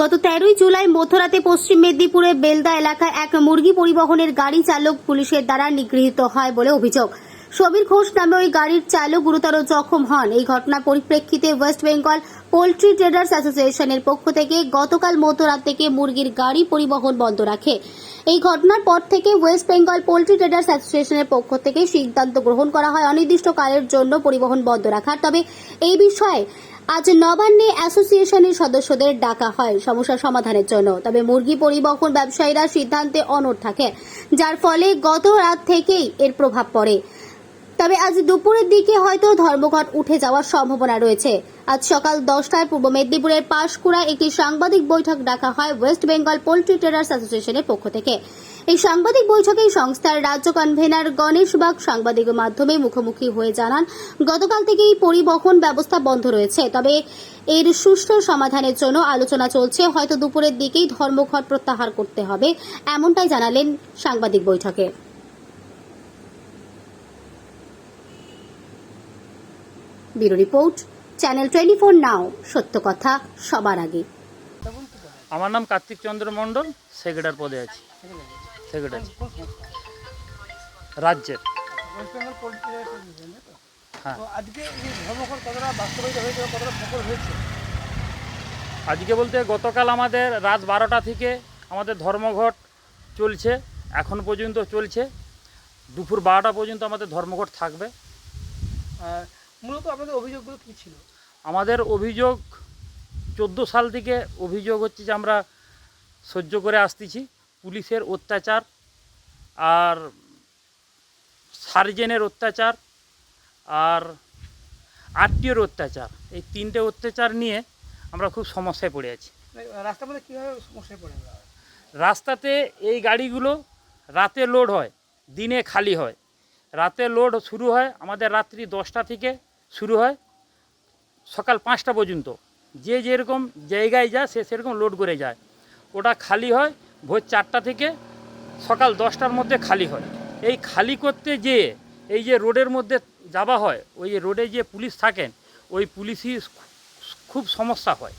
গত তেরোই জুলাই মধ্যরাতে পশ্চিম মেদিনীপুরে বেলদা এলাকায় এক মুরগি পরিবহনের গাড়ি চালক পুলিশের দ্বারা নিগৃহীত হয় বলে অভিযোগ। সমীর ঘোষ নামে ওই গাড়ির চালক গুরুতর জখম হন। এই ঘটনার পরিপ্রেক্ষিতে ওয়েস্ট বেঙ্গল পোলট্রি ট্রেডার্স অ্যাসোসিয়েশনের পক্ষ থেকে গতকাল মধ্যরাত থেকে মুরগির গাড়ি পরিবহন বন্ধ রাখে। এই ঘটনার পর থেকে ওয়েস্ট বেঙ্গল পোলট্রি ট্রেডার্স অ্যাসোসিয়েশনের পক্ষ থেকে সিদ্ধান্ত গ্রহণ করা হয়। অনির্দিষ্টকালের জন্য পরিবহন বন্ধ রাখার। তবে এই বিষয়ে আজ নবান্নে অ্যাসোসিয়েশনের সদস্যদের ডাকা হয়। সমস্যা সমাধানের জন্য। তবে মুরগি পরিবহন ব্যবসায়ীরা সিদ্ধান্তে অনড় থাকে, যার ফলে গত রাত থেকেই এর প্রভাব পড়ে। তবে আজ দুপুরের দিকে হয়তো ধর্মঘট উঠে যাওয়ার সম্ভাবনা রয়েছে। আজ সকাল দশটায় পূর্ব মেদিনীপুরের পাঁশকুড়ায় একটি সাংবাদিক বৈঠক ডাকা হয় ওয়েস্ট বেঙ্গল পোল্ট্রি ট্রেডার্স অ্যাসোসিয়েশনের পক্ষ থেকে। এই সাংবাদিক বৈঠকে সংস্থার রাজ্য কনভেনার গণেশ বাগ সাংবাদিকের মাধ্যমে মুখোমুখি হয়ে জানান, গতকাল থেকেই পরিবহন ব্যবস্থা বন্ধ রয়েছে। তবে এর সুষ্ঠু সমাধানের জন্য আলোচনা চলছে। হয়তো দুপুরের দিকেই ধর্মঘট প্রত্যাহার করতে হবে, এমনটাই জানালেন সাংবাদিক বৈঠকে। Bureau report, channel twenty four now, সত্য কথা, সবার আগে। আমার নাম কার্তিক চন্দ্র মণ্ডল, সেক্রেটার পদে আছি। সেক্রেটারি রাজ্যের। তাই তো? হ্যাঁ। আজকে ধর্মঘট কতটা বাস্তবায়িত হয়েছে কতটা সফল হয়েছে? আজকে বলতে গতকাল আমাদের রাত বারোটা থেকে আমাদের ধর্মঘট চলছে এখন পর্যন্ত চলছে। দুপুর বারোটা পর্যন্ত আমাদের ধর্মঘট থাকবে। মূলত আমাদের অভিযোগগুলো কী ছিল? আমাদের অভিযোগ চোদ্দ সাল থেকে অভিযোগ হচ্ছে যে আমরা সহ্য করে আসতেছি। পুলিশের অত্যাচার আর সার্জেনের অত্যাচার আর আত্মীয়র অত্যাচার। এই তিনটে অত্যাচার নিয়ে আমরা খুব সমস্যায় পড়ে আছি। রাস্তার মধ্যে কীভাবে সমস্যায় পড়ে রাস্তাতে এই গাড়িগুলো রাতে লোড হয় দিনে খালি হয়। রাতে লোড শুরু হয় আমাদের রাত্রি দশটা থেকে শুরু হয় সকাল পাঁচটা পর্যন্ত। যে যেরকম জায়গায় যায় সে সেরকম লোড করে যায়। ওটা খালি হয় ভোর চারটা থেকে সকাল দশটার মধ্যে খালি হয়। এই খালি করতে যেয়ে এই যে রোডের মধ্যে যাওয়া হয় ওই যে রোডে যে পুলিশ থাকেন ওই পুলিশই খুব সমস্যা হয়।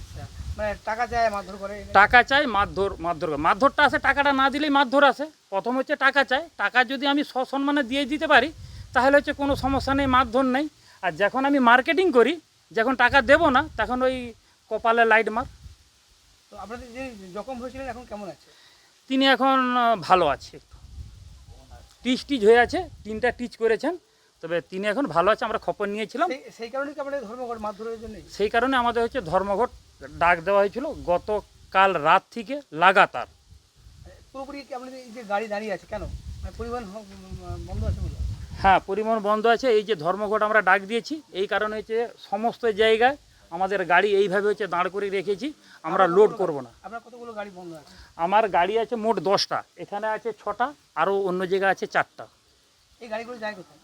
আচ্ছা মানে টাকা চায় মারধর করে? টাকা চাই মারধর মারধর করে। মারধরটা আসে টাকাটা না দিলেই মারধর আসে প্রথম হচ্ছে টাকা চাই। টাকা যদি আমি সসম্মানে দিয়ে দিতে পারি তাহলে হচ্ছে কোনো সমস্যা নেই মারধর নেই। আর যখন আমি মার্কেটিং করি যখন টাকা দেব না তখন ওই কপালে লাইট মার। তো আপনাদের যে জখম হয়েছিলেন এখন কেমন আছে? তিনি এখন ভালো আছে। একটু টিচ টিচ হয়ে আছে তিনটা টিচ করেছেন তবে তিনি এখন ভালো আছে আমরা খবর নিয়েছিলাম। সেই কারণে কি আপনাদের ধর্মঘট মারধরের জন্যই সেই কারণে আমাদের হচ্ছে ধর্মঘট ডাক দেওয়া হয়েছিল গতকাল রাত থেকে লাগাতার। পুরোপুরি কি আপনাদের এই যে গাড়ি দাঁড়িয়ে আছে কেন? মানে পরিবহন বন্ধ আছে বলে? হ্যাঁ পরিবহন বন্ধ আছে এই যে ধর্মঘট আমরা ডাক দিয়েছি এই কারণে হচ্ছে সমস্ত জায়গায় আমাদের গাড়ি এইভাবে হচ্ছে দাঁড় করে রেখেছি আমরা লোড করব না। আপনার কতগুলো গাড়ি বন্ধ আছে? আমার গাড়ি আছে মোট দশটা এখানে আছে ছটা আরও অন্য জায়গায় আছে চারটা। এই গাড়িগুলো যায় কোথায়?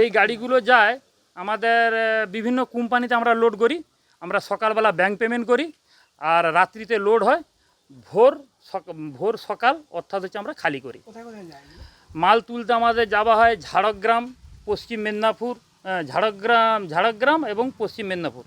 এই গাড়িগুলো যায় আমাদের বিভিন্ন কোম্পানিতে আমরা লোড করি আমরা সকালবেলা ব্যাংক পেমেন্ট করি আর রাত্রিতে লোড হয় ভোর ভোর সকাল অর্থাৎ হচ্ছে আমরা খালি করি? মাল তুলতে আমাদের যাওয়া হয় ঝাড়গ্রাম পশ্চিম মেদিনীপুর ঝাড়গ্রাম ঝাড়গ্রাম এবং পশ্চিম মেদিনীপুর।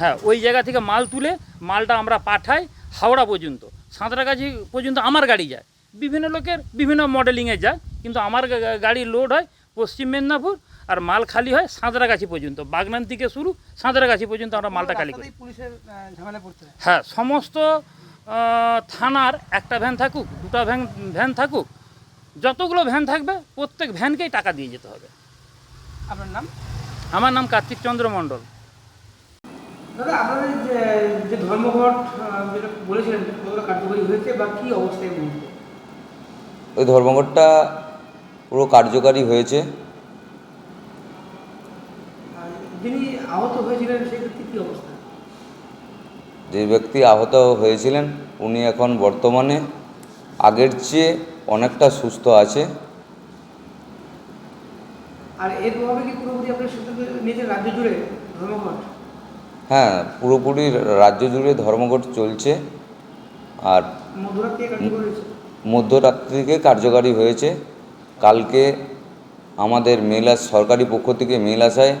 হ্যাঁ ওই জায়গা থেকে মাল তুলে মালটা আমরা পাঠাই হাওড়া পর্যন্ত। সাঁতরাগাছি পর্যন্ত আমার গাড়ি যায়। বিভিন্ন লোকের বিভিন্ন মডেলিংয়ে যায় কিন্তু আমার গাড়ি লোড হয় পশ্চিম মেদিনীপুর আর মাল খালি হয় সাঁতরাগাছি পর্যন্ত। বাগনান থেকে শুরু সাঁতরাগাছি পর্যন্ত আমরা মালটা খালি করি। হয় হ্যাঁ সমস্ত থানার একটা ভ্যান থাকুক দুটা ভ্যান ভ্যান থাকুক যতগুলো ভ্যান থাকবে প্রত্যেক ভ্যানকেই টাকা দিয়ে যেতে হবে। আপনার নাম? আমার নাম কার্তিক চন্দ্র মণ্ডল। দাদা আপনাদের যে যে ধর্মঘট যেটা বলেছিলেন কতটা কার্যকরী হয়েছে বা কী অবস্থায় ওই ধর্মঘটটা পুরো কার্যকারী হয়েছে। যিনি আহত হয়েছিলেন কী অবস্থা? যে ব্যক্তি আহত হয়েছিলেন উনি এখন বর্তমানে আগের চেয়ে অনেকটা সুস্থ আছে। আর এর প্রভাবে কি পুরোপুরি আপনার সিদ্ধান্ত নিয়েছেন রাজ্য জুড়ে ধর্মঘট? হ্যাঁ পুরোপুরি রাজ্য জুড়ে ধর্মঘট চলছে। আর মধ্যরাত থেকে কার্যকর হয়েছে। কালকে আমাদের মেল সরকারি পক্ষ থেকে মেল আসায়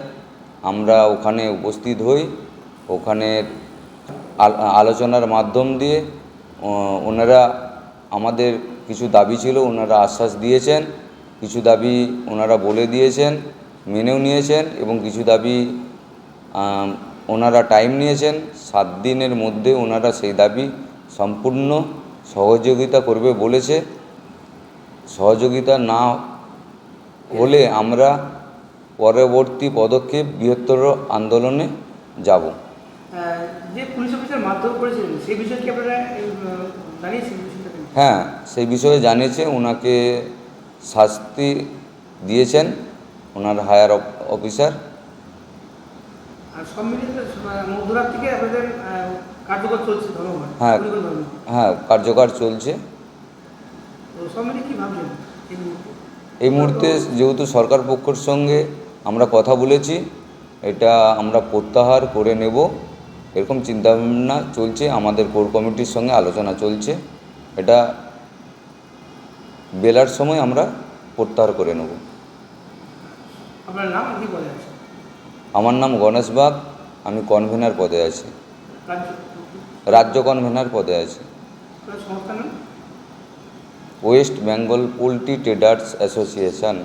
আমরা ওখানে উপস্থিত হই। ওখানে আল- আলোচনার মাধ্যম দিয়ে ওনারা আমাদের কিছু দাবি ছিল ওনারা আশ্বাস দিয়েছেন। কিছু দাবি ওনারা বলে দিয়েছেন মেনেও নিয়েছেন এবং কিছু দাবি ওনারা টাইম নিয়েছেন সাত দিনের মধ্যে ওনারা সেই দাবি সম্পূর্ণ সহযোগিতা করবে বলেছে। সহযোগিতা না হলে আমরা পরবর্তী পদক্ষেপ বৃহত্তর আন্দোলনে যাব। যে পুলিশ অফিসার মারধর করেছিলেন সেই বিষয়ে কি আপনারা এই, আহ, জানিয়েছেন বিষয়টা কি? হ্যাঁ সেই বিষয়ে জানিয়েছে ওনাকে শাস্তি দিয়েছেন ওনার হায়ার অফিসার সব মিলিয়ে তো, আহ, মধ্যরাত থেকে আপনাদের আহ, কার্যকর চলছে ধর্মঘট হ্যাঁ। হ্যাঁ কার্যকর চলছে। সব মিলিয়ে কি ভাবছেন এই মুহূর্তে? যেহেতু সরকার পক্ষের সঙ্গে আমরা কথা বলেছি এটা আমরা প্রত্যাহার করে নেব। এরকম চিন্তাভাবনা চলছে আমাদের কোর কমিটির সঙ্গে আলোচনা চলছে। এটা বেলার সময় আমরা প্রত্যাহার করে নেব। আপনার নাম কি বলে আমার নাম গণেশ বাগ আমি কনভেনার পদে আছি। রাজ্য কনভেনার পদে আছি। West Bengal poultry traders association.